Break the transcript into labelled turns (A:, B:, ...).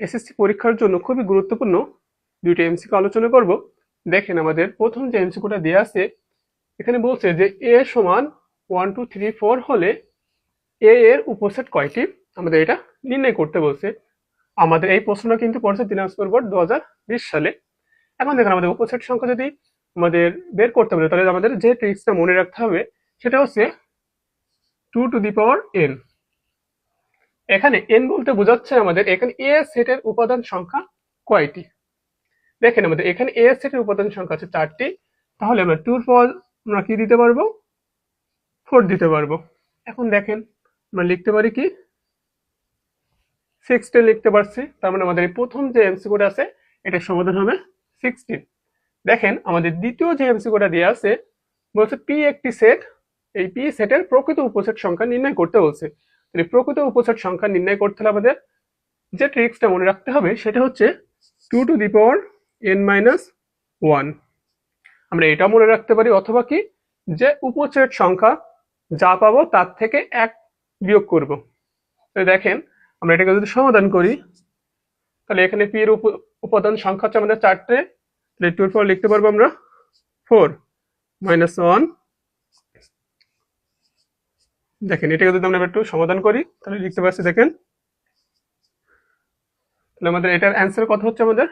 A: SSC পরীক্ষার জন্য খুবই গুরুত্বপূর্ণ দুইটি এমসিকিউ আলোচনা করব। দেখেন আমাদের প্রথম যে এমসিকিউটা দেওয়া আছে, এখানে বলছে যে এ সমান ওয়ান টু থ্রি ফোর হলে এ এর উপসেট কয়টি? আমাদের এটা নির্ণয় করতে বলছে। আমাদের এই প্রশ্নটা কিন্তু পড়ছে দিনাজপুর বোর্ড দু হাজার বিশ সালে। এখন দেখেন আমাদের উপসেট সংখ্যা যদি আমাদের বের করতে বলে, তাহলে আমাদের যে ট্রিক্সটা মনে রাখতে হবে, সেটা হচ্ছে two to the power N এখানে এন বলতে বোঝাচ্ছে আমাদের এখানে এ সেটের উপাদান সংখ্যা কয়টি? দেখেন আমাদের এখানে এ সেটের উপাদান সংখ্যা আছে চারটি। তাহলে আমরা টুর পর আমরা কি দিতে পারব? ফোর দিতে পারব। এখন দেখেন, আমরা লিখতে পারি কি? সিক্সটিন লিখতে পারছি। তার মানে আমাদের প্রথম যে এমসিকিউটা আছে, এটার সমাধান হবে সিক্সটিন দেখেন, আমাদের দ্বিতীয় যে এমসিকিউটা দেওয়া আছে, বলছে পি একটি সেট এই পি সেটের প্রকৃত উপসেট সংখ্যা নির্ণয় করতে বলছে। তাহলে প্রকৃত উপসেট সংখ্যা নির্ণয় করতে হলে আমাদের যে ট্রিক্সটা মনে রাখতে হবে সেটা হচ্ছে two to the power N minus one আমরা এটা মনে রাখতে পারি, অথবা কি? যে উপসেট সংখ্যা যা পাবো তার থেকে এক বিয়োগ করব। দেখেন, আমরা এটাকে যদি সমাধান করি, তাহলে এখানে পি এর উপ- উপাদান সংখ্যা হচ্ছে আমাদের চারটে। তাহলে টুর পর লিখতে পারব আমরা ফোর মাইনাস ওয়ান দেখেন, এটাকে যদি আমরা একটু সমাধান করি, তাহলে লিখতে পারছি, দেখেন। তাহলে আমাদের এটার অ্যান্সার কত হচ্ছে আমাদের?